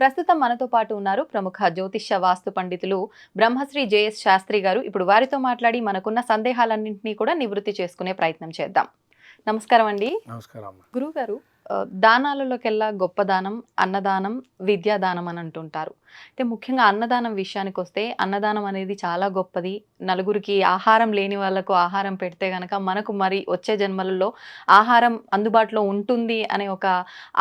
ప్రస్తుతం మనతో పాటు ఉన్నారు ప్రముఖ జ్యోతిష్య వాస్తు పండితులు బ్రహ్మశ్రీ జేఎస్ శాస్త్రి గారు. ఇప్పుడు వారితో మాట్లాడి మనకున్న సందేహాలన్నింటినీ కూడా నివృత్తి చేసుకునే ప్రయత్నం చేద్దాం. నమస్కారం అండి. నమస్కారం గురువు గారు దానాలలోకెల్లా గొప్ప దానం అన్నదానం విద్యాదానం అని అంటుంటారు. అయితే ముఖ్యంగా అన్నదానం విషయానికి వస్తే అన్నదానం అనేది చాలా గొప్పది. నలుగురికి ఆహారం లేని వాళ్ళకు ఆహారం పెడితే గనక మనకు మరి వచ్చే జన్మలలో ఆహారం అందుబాటులో ఉంటుంది అనే ఒక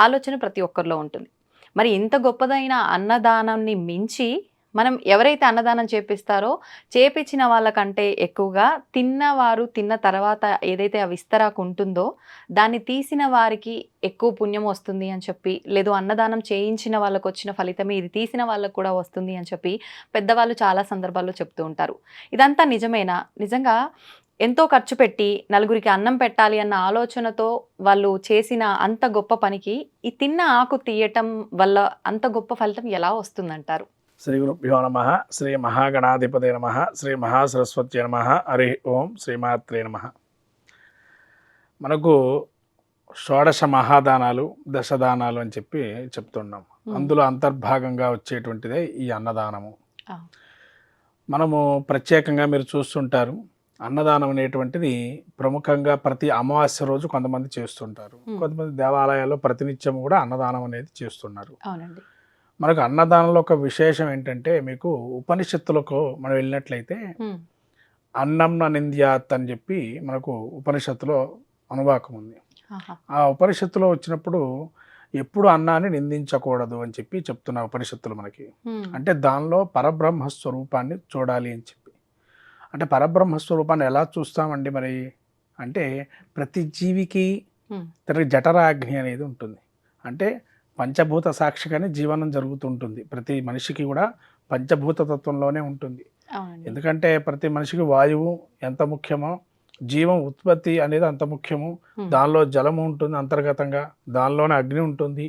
ఆలోచన ప్రతి ఒక్కరిలో ఉంటుంది. మరి ఇంత గొప్పదైన అన్నదానాన్ని మించి మనం ఎవరైతే అన్నదానం చేపిస్తారో చేపించిన వాళ్ళకంటే ఎక్కువగా తిన్నవారు తిన్న తర్వాత ఏదైతే ఆ విస్తరాకు ఉంటుందో దాన్ని తీసిన వారికి ఎక్కువ పుణ్యం వస్తుంది అని చెప్పి లేదు అన్నదానం చేయించిన వాళ్ళకు వచ్చిన ఫలితమే ఇది తీసిన వాళ్ళకు కూడా వస్తుంది అని చెప్పి పెద్దవాళ్ళు చాలా సందర్భాల్లో చెప్తూ ఉంటారు. ఇదంతా నిజమేనా? నిజంగా ఎంతో ఖర్చు పెట్టి నలుగురికి అన్నం పెట్టాలి అన్న ఆలోచనతో వాళ్ళు చేసిన అంత గొప్ప పనికి ఈ తిన్న ఆకు తీయటం వల్ల అంత గొప్ప ఫలితం ఎలా వస్తుందంటారు? శ్రీ గురుభ్యో నమ. శ్రీ మహాగణాధిపతే నమ. శ్రీ మహాసరస్వతి నమ. హరి ఓం శ్రీమాత్రే నమ. మనకు షోడశ మహాదానాలు దశదానాలు అని చెప్పి చెప్తున్నాం. అందులో అంతర్భాగంగా వచ్చేటువంటిదే ఈ అన్నదానము. మనము ప్రత్యేకంగా మీరు చూస్తుంటారు. అన్నదానం అనేటువంటిది ప్రముఖంగా ప్రతి అమావాస్య రోజు కొంతమంది చేస్తుంటారు. కొంతమంది దేవాలయాల్లో ప్రతినిత్యం కూడా అన్నదానం అనేది చేస్తున్నారు. మనకు అన్నదానంలో ఒక విశేషం ఏంటంటే మీకు ఉపనిషత్తులకు మనం వెళ్ళినట్లయితే అన్నం నింద్యాత్ అని చెప్పి మనకు ఉపనిషత్తులో అనువాకం ఉంది. ఆ ఉపనిషత్తులో వచ్చినప్పుడు ఎప్పుడు అన్నాన్ని నిందించకూడదు అని చెప్పి చెప్తున్న ఉపనిషత్తులు మనకి. అంటే దానిలో పరబ్రహ్మ స్వరూపాన్ని చూడాలి అని చెప్పి. అంటే పరబ్రహ్మ స్వరూపాన్ని ఎలా చూస్తామండి మరి? అంటే ప్రతి జీవికి తనకి జఠరాగ్ని అనేది ఉంటుంది. అంటే పంచభూత సాక్షిగానే జీవనం జరుగుతుంటుంది. ప్రతి మనిషికి కూడా పంచభూత తత్వంలోనే ఉంటుంది. ఎందుకంటే ప్రతి మనిషికి వాయువు ఎంత ముఖ్యమో జీవం ఉత్పత్తి అనేది అంత ముఖ్యము. దానిలో జలము ఉంటుంది అంతర్గతంగా. దానిలోనే అగ్ని ఉంటుంది.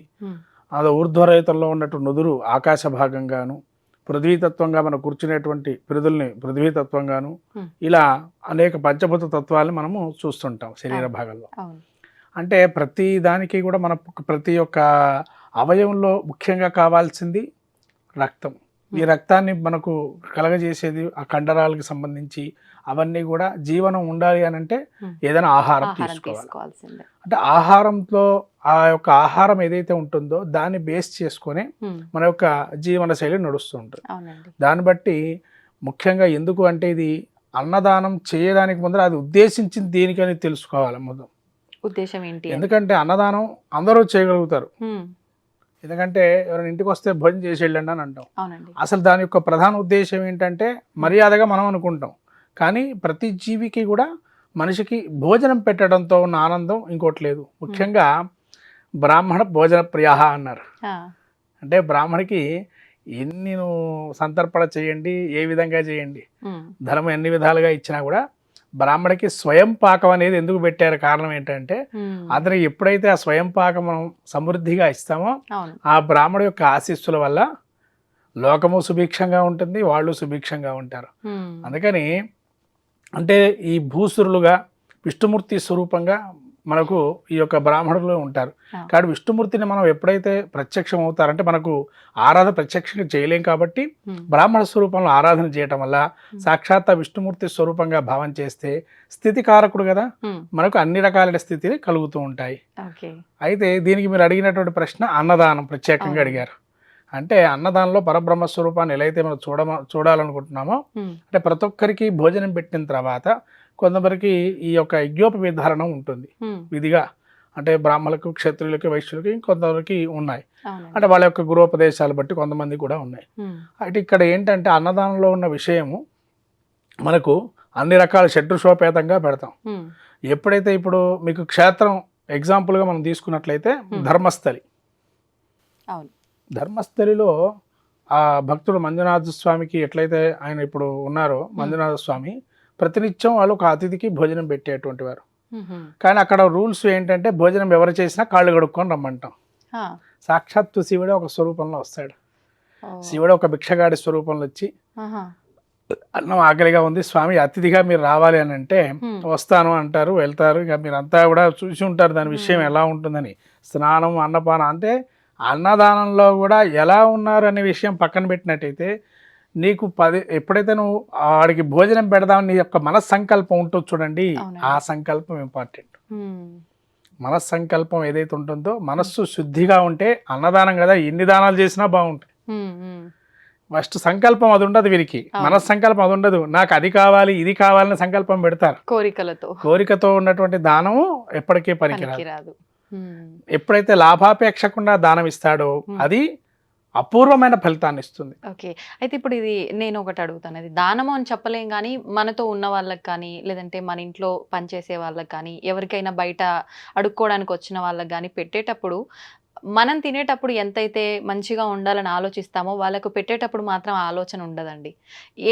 అది ఊర్ధ్వరేతంలో ఉన్నట్టు నుదురు ఆకాశ భాగంగాను పృథ్వీతత్వంగా మనం కూర్చునేటువంటి పిరుదుల్ని పృథ్వీతత్వంగాను. ఇలా అనేక పంచభూత తత్వాలను మనము చూస్తుంటాం శరీర. భాగంలో అవును అంటే ప్రతి దానికి కూడా మన ప్రతి ఒక్క అవయవంలో ముఖ్యంగా కావాల్సింది రక్తం ఈ రక్తాన్ని మనకు కలగజేసేది ఆ కండరాలకు సంబంధించి అవన్నీ కూడా జీవనం ఉండాలి అని అంటే. ఏదైనా ఆహారం తీసుకోవాలి. అంటే ఆహారంతో ఆ యొక్క ఆహారం ఏదైతే ఉంటుందో దాన్ని బేస్ చేసుకొని మన యొక్క జీవన శైలి నడుస్తూ ఉంటుంది. అవునండి. దాన్ని బట్టి ముఖ్యంగా ఎందుకు అంటే ఇది అన్నదానం చేయడానికి ముందర అది ఉద్దేశించింది దేనికని తెలుసుకోవాలి మొదలు ఉద్దేశం ఏంటి? ఎందుకంటే అన్నదానం అందరూ చేయగలుగుతారు. ఎందుకంటే ఎవరైనా ఇంటికి వస్తే భోజనం చేసి వెళ్ళండి అని అంటాం. అసలు దాని యొక్క ప్రధాన ఉద్దేశం ఏంటంటే మర్యాదగా మనం అనుకుంటాం. కానీ ప్రతి జీవికి కూడా మనిషికి భోజనం పెట్టడంతో ఉన్న ఆనందం ఇంకోటి లేదు. ముఖ్యంగా బ్రాహ్మణ భోజన ప్రియ అన్నారు. అంటే బ్రాహ్మణికి ఎన్ని సంతర్పణ చేయండి ఏ విధంగా చేయండి ధర్మం ఎన్ని విధాలుగా ఇచ్చినా కూడా బ్రాహ్మడికి స్వయం పాకం అనేది ఎందుకు పెట్టారు? కారణం ఏంటంటే ఉమ్, అతనికి ఎప్పుడైతే ఆ స్వయం పాకం మనం సమృద్ధిగా ఇస్తామో ఆ బ్రాహ్మడు యొక్క ఆశీస్సుల వల్ల లోకము సుభిక్షంగా ఉంటుంది వాళ్ళు సుభిక్షంగా ఉంటారు. అందుకని అంటే ఈ భూసురులుగా విష్ణుమూర్తి స్వరూపంగా మనకు ఈ యొక్క బ్రాహ్మణులు ఉంటారు. కాబట్టి విష్ణుమూర్తిని మనం ఎప్పుడైతే ప్రత్యక్షం అవుతారంటే మనకు ఆరాధన ప్రత్యక్షంగా చేయలేం కాబట్టి బ్రాహ్మణ స్వరూపంలో ఆరాధన చేయటం వల్ల సాక్షాత్ విష్ణుమూర్తి స్వరూపంగా భావం చేస్తే స్థితికారకుడు కదా. ఉమ్, మనకు అన్ని రకాలైన స్థితిని కలుగుతూ ఉంటాయి. అయితే దీనికి మీరు అడిగినటువంటి ప్రశ్న అన్నదానం ప్రత్యేకంగా. అడిగారు. అంటే అన్నదానంలో పరబ్రహ్మ స్వరూపాన్ని ఎలా అయితే మనం చూడ చూడాలనుకుంటున్నామో అంటే ప్రతి ఒక్కరికి భోజనం పెట్టిన తర్వాత కొంతమందికి ఈ యొక్క యజ్ఞోప విధానం ఉంటుంది విధిగా అంటే బ్రాహ్మణులకు క్షత్రియులకి వైశ్యులకి కొంతవరకు ఉన్నాయి. అంటే వాళ్ళ యొక్క గృహోపదేశాలు బట్టి కొంతమంది కూడా ఉన్నాయి. అయితే ఇక్కడ ఏంటంటే అన్నదానంలో ఉన్న విషయము మనకు అన్ని రకాల షడ్రుషోపేతంగా పెడతాం. ఎప్పుడైతే ఇప్పుడు మీకు క్షేత్రం ఎగ్జాంపుల్గా మనం తీసుకున్నట్లయితే. ధర్మస్థలి. అవును. ధర్మస్థలిలో ఆ భక్తుడు మంజునాథ స్వామికి ఎట్లయితే ఆయన ఇప్పుడు ఉన్నారో మంజునాథ స్వామి ప్రతినిత్యం వాళ్ళు ఒక అతిథికి భోజనం పెట్టేటువంటి వారు. కానీ అక్కడ రూల్స్ ఏంటంటే భోజనం ఎవరు చేసినా కాళ్ళు కడుక్కొని రమ్మంటాం. సాక్షాత్తు శివుడే ఒక స్వరూపంలో వస్తాడు. శివుడు ఒక భిక్షగాడి స్వరూపంలో వచ్చి. అన్నం ఆకలిగా ఉంది స్వామి అతిథిగా మీరు రావాలి అని అంటే. వస్తాను అంటారు వెళ్తారు ఇక మీరంతా కూడా చూసి ఉంటారు దాని విషయం ఎలా ఉంటుందని స్నానం అన్నపానం అంటే అన్నదానంలో కూడా ఎలా ఉన్నారు అనే విషయం పక్కన పెట్టినట్టయితే నీకు పది ఎప్పుడైతే నువ్వు వాడికి భోజనం పెడదామని నీ యొక్క మనస్సంకల్పం ఉంటుంది చూడండి. ఆ సంకల్పం ఇంపార్టెంట్. మనస్సంకల్పం ఏదైతే ఉంటుందో మనస్సు శుద్ధిగా ఉంటే అన్నదానం కదా ఎన్ని దానాలు చేసినా బాగుంటాయి. ఫస్ట్ సంకల్పం అది ఉండదు వీరికి. మనస్సంకల్పం అది ఉండదు నాకు అది కావాలి ఇది కావాలని సంకల్పం పెడతారు కోరికలతో కోరికతో ఉన్నటువంటి దానము ఎప్పటికీ పనికిరాదు. ఎప్పుడైతే లాభాపేక్షకుండా దానం ఇస్తాడో. అది అపూర్వమైన ఫలితాన్ని ఇస్తుంది ఓకే. అయితే ఇప్పుడు ఇది నేను ఒకటి అడుగుతాను. అది దానము అని చెప్పలేం కానీ మనతో ఉన్న వాళ్ళకి కానీ లేదంటే మన ఇంట్లో పనిచేసే వాళ్ళకి కానీ ఎవరికైనా బయట అడుక్కోవడానికి వచ్చిన వాళ్ళకి కానీ పెట్టేటప్పుడు మనం తినేటప్పుడు ఎంతైతే మంచిగా ఉండాలని ఆలోచిస్తామో వాళ్ళకు పెట్టేటప్పుడు మాత్రం ఆలోచన ఉండదండి.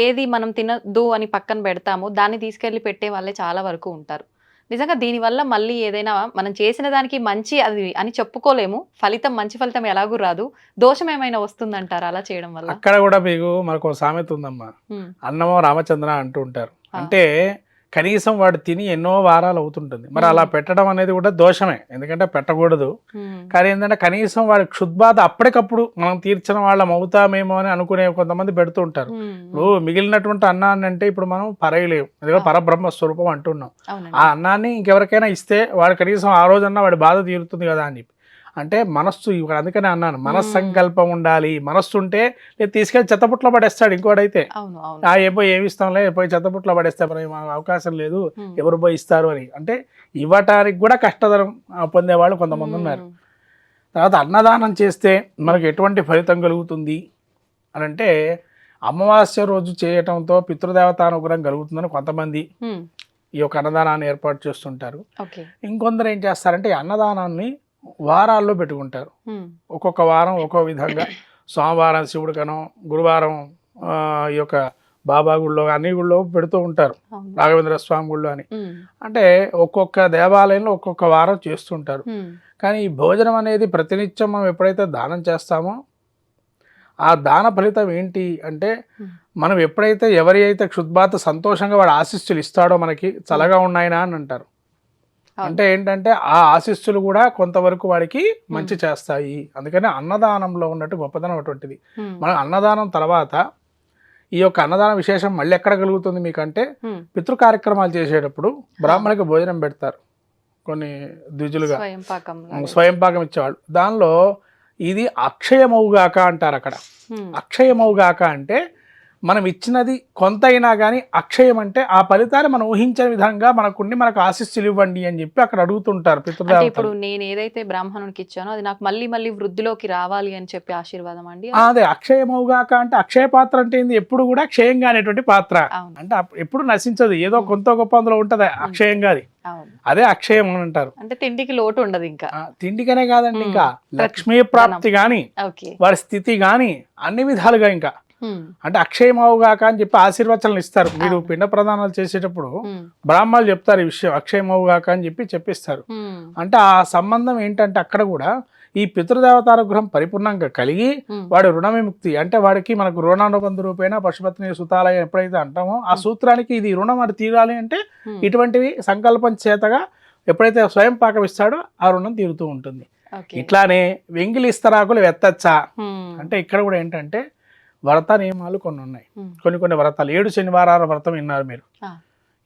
ఏది మనం తినద్దు అని పక్కన పెడతామో దాన్ని తీసుకెళ్ళి పెట్టే వాళ్ళే చాలా వరకు ఉంటారు. నిజంగా దీనివల్ల మళ్ళీ ఏదైనా మనం చేసిన దానికి మంచి అది అని చెప్పుకోలేము. ఫలితం మంచి ఫలితం ఎలాగూ రాదు. దోషం ఏమైనా వస్తుందంటారా అలా చేయడం వల్ల? అక్కడ కూడా మీకు మనకు సామెత ఉందమ్మా. అన్నమో రామచంద్ర అంటూ ఉంటారు. అంటే కనీసం వాడు తిని ఎన్నో వారాలు అవుతుంటుంది. మరి అలా Hmm. పెట్టడం అనేది కూడా దోషమే. ఎందుకంటే పెట్టకూడదు. ఉమ్, కానీ ఏంటంటే కనీసం వాడి క్షుద్బాధ అప్పటికప్పుడు మనం తీర్చిన వాళ్ళం అవుతామేమో అని అనుకునే కొంతమంది పెడుతూ ఉంటారు. ఉమ్, ఇప్పుడు మిగిలినటువంటి అన్నాన్ని అంటే ఇప్పుడు మనం పరేయలేము ఎందుకంటే పరబ్రహ్మ స్వరూపం అంటున్నాం. ఆ అన్నాన్ని ఇంకెవరికైనా ఇస్తే వాడు కనీసం ఆ రోజన్నా వాడి బాధ తీరుతుంది కదా అని చెప్పి. అంటే మనస్సు ఇక్కడ అందుకనే అన్నాను మనస్సంకల్పం ఉండాలి. మనస్సు ఉంటే లేదు తీసుకెళ్ళి చెత్తపుట్లో పడేస్తాడు ఇంకోడైతే. ఆ ఏ పోయి ఏమి ఇస్తాంలే పోయి చెత్తపుట్లో పడేస్తే మాకు అవకాశం లేదు. ఎవరు పోయి ఇస్తారు అని. అంటే ఇవ్వటానికి కూడా కష్టతరం పొందేవాళ్ళు కొంతమంది ఉన్నారు. తర్వాత అన్నదానం చేస్తే మనకు ఎటువంటి ఫలితం కలుగుతుంది? అని అంటే అమావాస్య రోజు చేయటంతో పితృదేవతానుగ్రహం కలుగుతుందని కొంతమంది ఈ యొక్క అన్నదానాన్ని ఏర్పాటు చేస్తుంటారు. ఇంకొందరు ఏం చేస్తారంటే అన్నదానాన్ని వారాల్లో పెట్టుకుంటారు. ఒక్కొక్క వారం ఒక్కో విధంగా. సోమవారం శివుడికనో గురువారం ఈ యొక్క బాబా గుళ్ళో అన్ని గుళ్ళో పెడుతూ ఉంటారు. రాఘవేంద్ర స్వామి గుళ్ళో అని. అంటే ఒక్కొక్క దేవాలయంలో ఒక్కొక్క వారం చేస్తుంటారు. కానీ ఈ భోజనం అనేది ప్రతినిత్యం మనం ఎప్పుడైతే దానం చేస్తామో ఆ దాన ఫలితం ఏంటి అంటే. మనం ఎప్పుడైతే ఎవరి అయితే క్షుద్బాత సంతోషంగా వాడు ఆశిస్సులు ఇస్తాడో మనకి చల్లగా ఉన్నాయినా అని అంటారు. అంటే ఏంటంటే ఆ ఆశిస్సులు కూడా కొంతవరకు వాడికి మంచి చేస్తాయి. అందుకని అన్నదానంలో ఉన్నట్టు గొప్పతనం అటువంటిది. మనం అన్నదానం తర్వాత ఈ యొక్క అన్నదానం విశేషం మళ్ళీ ఎక్కడ కలుగుతుంది మీకంటే పితృ కార్యక్రమాలు చేసేటప్పుడు బ్రాహ్మణికి భోజనం పెడతారు కొన్ని ద్విజులుగా. స్వయం పాకం ఇచ్చేవాళ్ళు. దానిలో ఇది అక్షయమవుగాక అంటారు అక్కడ. అక్షయమవుగాక అంటే మనం ఇచ్చినది కొంత అయినా కానీ అక్షయం అంటే ఆ ఫలితాన్ని మనం ఊహించని విధంగా మనకుండి మనకు ఆశిస్సులు ఇవ్వండి అని చెప్పి అక్కడ అడుగుతుంటారు అంటే ఇప్పుడు నేను ఏదైతే బ్రాహ్మణునికి ఇచ్చానో అది నాకు మళ్ళీ మళ్ళీ వృద్ధిలోకి రావాలి అని చెప్పి ఆశీర్వాదం అండి అదే. అక్షయమవుగాక అంటే అక్షయ పాత్ర అంటే ఏంది? ఎప్పుడు కూడా క్షయంగా అనేటువంటి పాత్ర. అంటే ఎప్పుడు నశించదు. ఏదో కొంత గొప్ప అందులో ఉంటది. అక్షయంగా అది. అదే అక్షయం అని అంటారు. అంటే తిండికి లోటు ఉండదు ఇంకా. తిండికనే కాదండి. ఇంకా. లక్ష్మీ ప్రాప్తి గాని వారి స్థితి గాని అన్ని విధాలుగా ఇంకా. అంటే అక్షయమవుగాక అని చెప్పి ఆశీర్వచనలు ఇస్తారు. మీరు. పిండ ప్రదానాలు చేసేటప్పుడు బ్రాహ్మణులు చెప్తారు ఈ విషయం. అక్షయమవుగాక అని చెప్పి చెప్పిస్తారు. అంటే ఆ సంబంధం ఏంటంటే అక్కడ కూడా ఈ పితృదేవతానుగ్రహం పరిపూర్ణంగా కలిగి వాడి రుణ విముక్తి అంటే వాడికి మనకు రుణానుబంధ రూపేణ పశుపత్ని సుతాలయ ఎప్పుడైతే అంటామో ఆ సూత్రానికి ఇది రుణం అది తీరాలి అంటే ఇటువంటివి సంకల్పం చేతగా ఎప్పుడైతే స్వయం పాకం ఇస్తాడో ఆ రుణం తీరుతూ ఉంటుంది. ఇట్లానే వెంగిలి ఇస్తరాకులు వెత్తచ్చా అంటే ఇక్కడ కూడా ఏంటంటే వ్రత నియమాలు కొన్ని ఉన్నాయి. కొన్ని కొన్ని వ్రతాలు. ఏడు శనివారాల వ్రతం విన్నారు మీరు.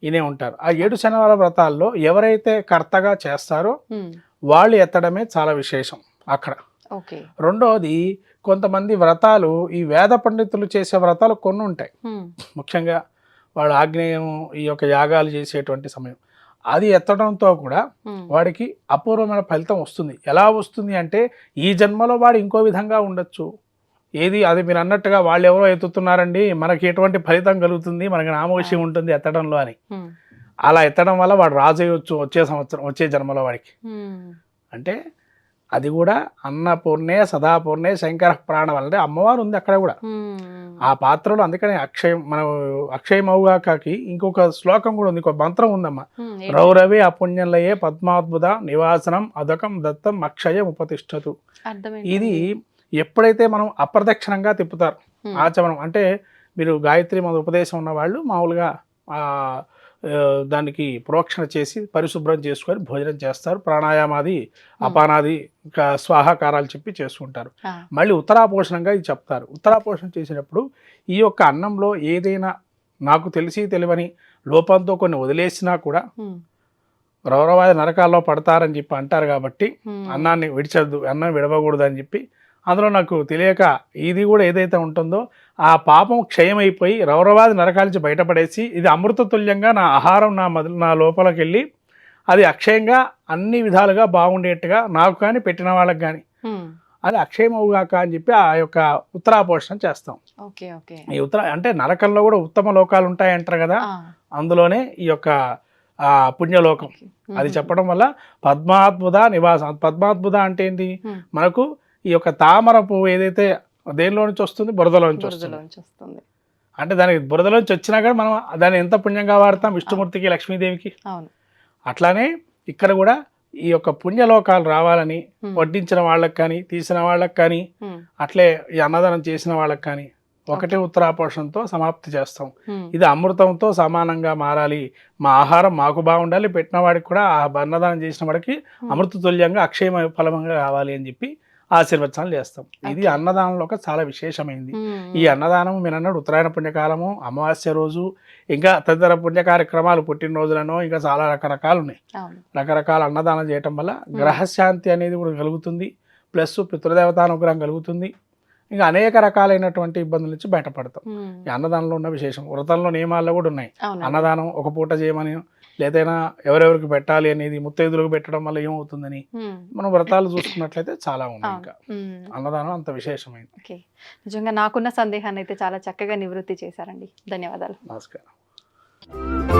ఇనే ఉంటారు. ఆ ఏడు శనివారాల వ్రతాల్లో ఎవరైతే కర్తగా చేస్తారో వాళ్ళు ఎత్తడమే చాలా విశేషం అక్కడ. రెండోది కొంతమంది వ్రతాలు ఈ వేద పండితులు చేసే వ్రతాలు కొన్ని ఉంటాయి. ముఖ్యంగా వాళ్ళు ఆగ్నేయం ఈ యొక్క యాగాలు చేసేటువంటి సమయం. అది ఎత్తడంతో కూడా వాడికి అపూర్వమైన ఫలితం వస్తుంది. ఎలా వస్తుంది అంటే ఈ జన్మలో వాడు ఇంకో విధంగా ఉండొచ్చు. ఏది? అది మీరు అన్నట్టుగా వాళ్ళు ఎవరో ఎత్తుతున్నారండి? మనకి ఎటువంటి ఫలితం కలుగుతుంది? మనకి నామోషి ఉంటుంది ఎత్తడంలో అని. అలా ఎత్తడం వల్ల వాడు రాజు అయ్యొచ్చు వచ్చే సంవత్సరం వచ్చే జన్మలో వాడికి. అంటే అది కూడా అన్నపూర్ణే సదాపూర్ణే శంకర ప్రాణం అంటే అమ్మవారు ఉంది అక్కడ కూడా. ఆ పాత్రలో అందుకనే అక్షయం మనం అక్షయమవుగాకి ఇంకొక శ్లోకం కూడా ఉంది ఇంకొక మంత్రం ఉందమ్మా? రౌరవి అపుణ్యంలయే పద్మాద్భుత నివాసనం అదకం దత్తం అక్షయం ఉపతిష్టతు. ఇది ఎప్పుడైతే మనం అప్రదక్షిణంగా తిప్పుతారు. ఆచమనం అంటే మీరు గాయత్రి మన ఉపదేశం ఉన్న వాళ్ళు మామూలుగా దానికి ప్రోక్షణ చేసి పరిశుభ్రం చేసుకొని భోజనం చేస్తారు. ప్రాణాయామాది అపానాది ఇంకా స్వాహాకారాలు చెప్పి చేసుకుంటారు మళ్ళీ ఉత్తరాపోషణంగా ఇది చెప్తారు. ఉత్తరాపోషణ చేసినప్పుడు ఈ యొక్క అన్నంలో ఏదైనా నాకు తెలిసి తెలియని లోపంతో కొన్ని వదిలేసినా కూడా రౌరవాది నరకాల్లో పడతారని చెప్పి అంటారు కాబట్టి అన్నాన్ని విడిచద్దు అన్నం విడవకూడదు అని చెప్పి అందులో నాకు తెలియక ఇది కూడా ఏదైతే ఉంటుందో ఆ పాపం క్షయమైపోయి రౌరవాది నరకాల నుంచి బయటపడేసి ఇది అమృతతుల్యంగా నా ఆహారం నా మొదలు నా లోపలికి వెళ్ళి అది అక్షయంగా అన్ని విధాలుగా బాగుండేట్టుగా నాకు కానీ పెట్టిన వాళ్ళకి కానీ అది అక్షయమవుగాక అని చెప్పి ఆ యొక్క ఉత్తరాపోషణ చేస్తాం. ఈ ఉత్తర అంటే నరకంలో కూడా ఉత్తమ లోకాలు ఉంటాయి అంటారు కదా అందులోనే ఈ యొక్క పుణ్యలోకం. అది చెప్పడం వల్ల పద్మాద్భుత నివాసం పద్మాద్భుత అంటే ఏంటి. మనకు ఈ యొక్క తామర పువ్వు ఏదైతే దేనిలో నుంచి వస్తుంది. బురదలో నుంచి వస్తుంది. అంటే దానికి బురదలోంచి వచ్చినా కూడా మనం దాన్ని ఎంత పుణ్యంగా వాడతాం? విష్ణుమూర్తికి లక్ష్మీదేవికి? అట్లానే ఇక్కడ కూడా ఈ యొక్క పుణ్యలోకాలు రావాలని. వడ్డించిన వాళ్ళకి కానీ తీసిన వాళ్ళకి కానీ అట్లే ఈ అన్నదానం చేసిన వాళ్ళకి కానీ ఒకటే ఉత్తరాపోషణతో సమాప్తి చేస్తాం. ఇది అమృతంతో సమానంగా మారాలి. మా ఆహారం మాకు బాగుండాలి. పెట్టిన వాడికి కూడా ఆ అన్నదానం చేసిన వాడికి అమృత తుల్యంగా అక్షయ ఫలమంగా కావాలి అని చెప్పి ఆశీర్వచనాలు చేస్తాం. ఇది. అన్నదానంలో ఒక చాలా విశేషమైంది. ఈ అన్నదానం మీరు అన్నాడు ఉత్తరాయణ పుణ్యకాలము అమావాస్య రోజు ఇంకా తదితర పుణ్య కార్యక్రమాలు పుట్టినరోజులను ఇంకా చాలా రకరకాలు ఉన్నాయి. రకరకాల అన్నదానం చేయటం వల్ల గ్రహశాంతి అనేది కూడా కలుగుతుంది. ప్లస్ పితృదేవతానుగ్రహం కలుగుతుంది. ఇంకా అనేక రకాలైనటువంటి ఇబ్బందుల నుంచి బయటపడతాం. ఈ అన్నదానంలో ఉన్న విశేషం వ్రతంలో నియమాల్లో కూడా ఉన్నాయి. అన్నదానం ఒక పూట చేయమని లేదైనా ఎవరెవరికి పెట్టాలి అనేది ముత్తైదులకు పెట్టడం వల్ల ఏమవుతుందని మనం వ్రతాలు చూసుకున్నట్లయితే చాలా ఉన్నాయి. ఇంకా. అన్నదానం అంత విశేషమైంది. నిజంగా నాకున్న సందేహాన్ని అయితే చాలా చక్కగా నివృత్తి చేశారండి. ధన్యవాదాలు. నమస్కారం.